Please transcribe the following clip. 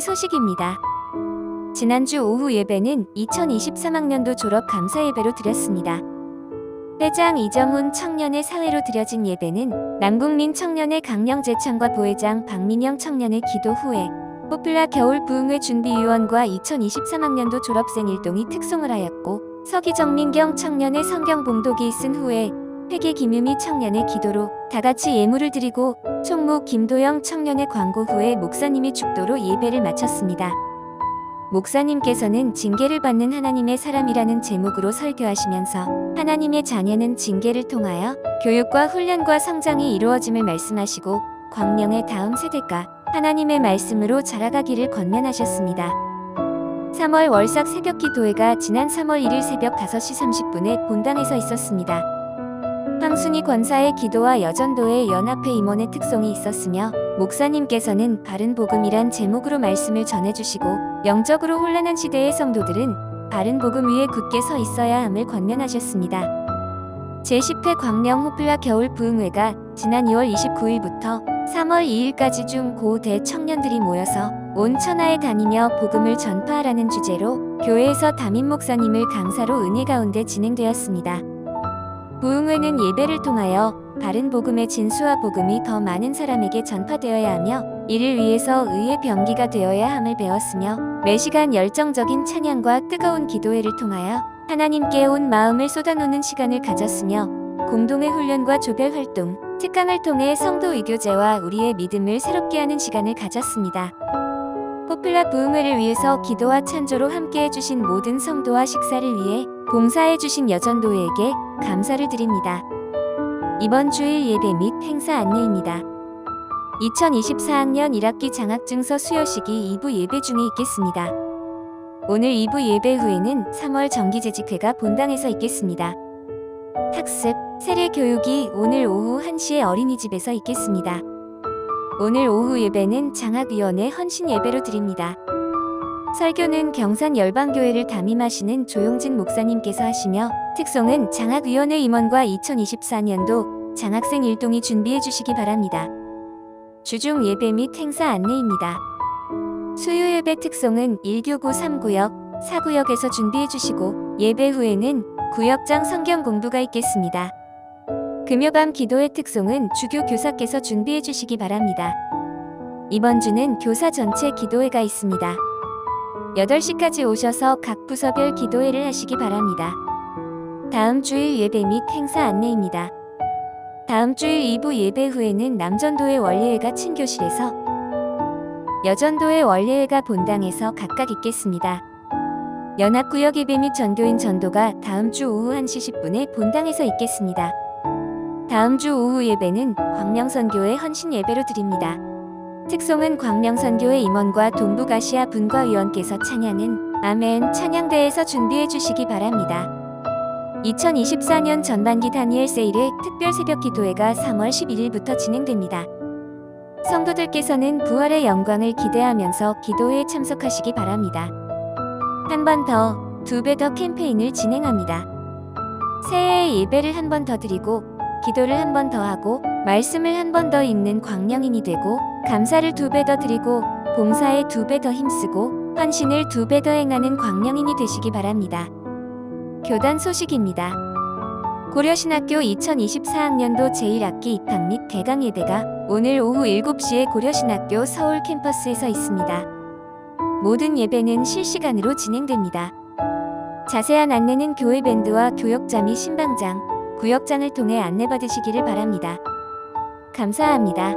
소식입니다. 지난주 오후 예배는 2023학년도 졸업 감사 예배로 드렸습니다. 회장 이정훈 청년의 사회로 드려진 예배는 남국민 청년의 강령 재창과 부회장 박민영 청년의 기도 후에 포플라 겨울 부흥회 준비위원과 2023학년도 졸업생 일동이 특송을 하였고 서기정민경 청년의 성경 봉독이 있은 후에 회계 김유미 청년의 기도로 다같이 예물을 드리고 총무 김도영 청년의 광고 후에 목사님이 축도로 예배를 마쳤습니다. 목사님께서는 징계를 받는 하나님의 사람이라는 제목으로 설교하시면서 하나님의 자녀는 징계를 통하여 교육과 훈련과 성장이 이루어짐을 말씀하시고 광령의 다음 세대가 하나님의 말씀으로 자라가기를 권면하셨습니다. 3월 월삭 새벽 기도회가 지난 3월 1일 새벽 5시 30분에 본당에서 있었습니다. 황순이 권사의 기도와 여전도의 연합회 임원의 특송이 있었으며 목사님께서는 바른 복음이란 제목으로 말씀을 전해주시고 영적으로 혼란한 시대의 성도들은 바른 복음 위에 굳게 서 있어야 함을 권면하셨습니다. 제10회 광명 호플라 겨울 부흥회가 지난 2월 29일부터 3월 2일까지 중 고대 청년들이 모여서 온 천하에 다니며 복음을 전파하라는 주제로 교회에서 담임 목사님을 강사로 은혜 가운데 진행되었습니다. 부흥회는 예배를 통하여 바른 복음의 진수와 복음이 더 많은 사람에게 전파되어야 하며 이를 위해서 의의 병기가 되어야 함을 배웠으며 매 시간 열정적인 찬양과 뜨거운 기도회를 통하여 하나님께 온 마음을 쏟아놓는 시간을 가졌으며 공동의 훈련과 조별 활동, 특강을 통해 성도 의교제와 우리의 믿음을 새롭게 하는 시간을 가졌습니다. 포플라 부흥회를 위해서 기도와 찬조로 함께 해 주신 모든 성도와 식사를 위해 봉사해 주신 여전도회에게 감사를 드립니다. 이번 주일 예배 및 행사 안내입니다. 2024학년 1학기 장학증서 수여식이 2부 예배 중에 있겠습니다. 오늘 2부 예배 후에는 3월 정기재직회가 본당에서 있겠습니다. 학습, 세례 교육이 오늘 오후 1시에 어린이집에서 있겠습니다. 오늘 오후 예배는 장학위원회 헌신 예배로 드립니다. 설교는 경산 열방교회를 담임하시는 조용진 목사님께서 하시며 특송은 장학위원회 임원과 2024년도 장학생 일동이 준비해 주시기 바랍니다. 주중 예배 및 행사 안내입니다. 수요 예배 특송은 1교구 3구역, 4구역에서 준비해 주시고 예배 후에는 구역장 성경 공부가 있겠습니다. 금요밤 기도회 특송은 주교 교사께서 준비해 주시기 바랍니다. 이번 주는 교사 전체 기도회가 있습니다. 8시까지 오셔서 각 부서별 기도회를 하시기 바랍니다. 다음 주일 예배 및 행사 안내입니다. 다음 주일 2부 예배 후에는 남전도의 원례회가 친교실에서 여전도의 원례회가 본당에서 각각 있겠습니다. 연합구역 예배 및 전교인 전도가 다음 주 오후 1시 10분에 본당에서 있겠습니다. 다음 주 오후 예배는 광명선교회 헌신 예배로 드립니다. 특송은 광명선교회 임원과 동북아시아 분과위원께서 찬양은 아멘 찬양대에서 준비해 주시기 바랍니다. 2024년 전반기 다니엘 세일의 특별 새벽 기도회가 3월 11일부터 진행됩니다. 성도들께서는 부활의 영광을 기대하면서 기도회에 참석하시기 바랍니다. 한 번 더, 두 배 더 캠페인을 진행합니다. 새해에 예배를 한 번 더 드리고, 기도를 한 번 더 하고, 말씀을 한 번 더 읽는 광령인이 되고, 감사를 두 배 더 드리고, 봉사에 두 배 더 힘쓰고, 헌신을 두 배 더 행하는 광령인이 되시기 바랍니다. 교단 소식입니다. 고려신학교 2024학년도 제1학기 입학 및 개강 예배가 오늘 오후 7시에 고려신학교 서울 캠퍼스에서 있습니다. 모든 예배는 실시간으로 진행됩니다. 자세한 안내는 교회 밴드와 교역자 및 신방장, 구역장을 통해 안내받으시기를 바랍니다. 감사합니다.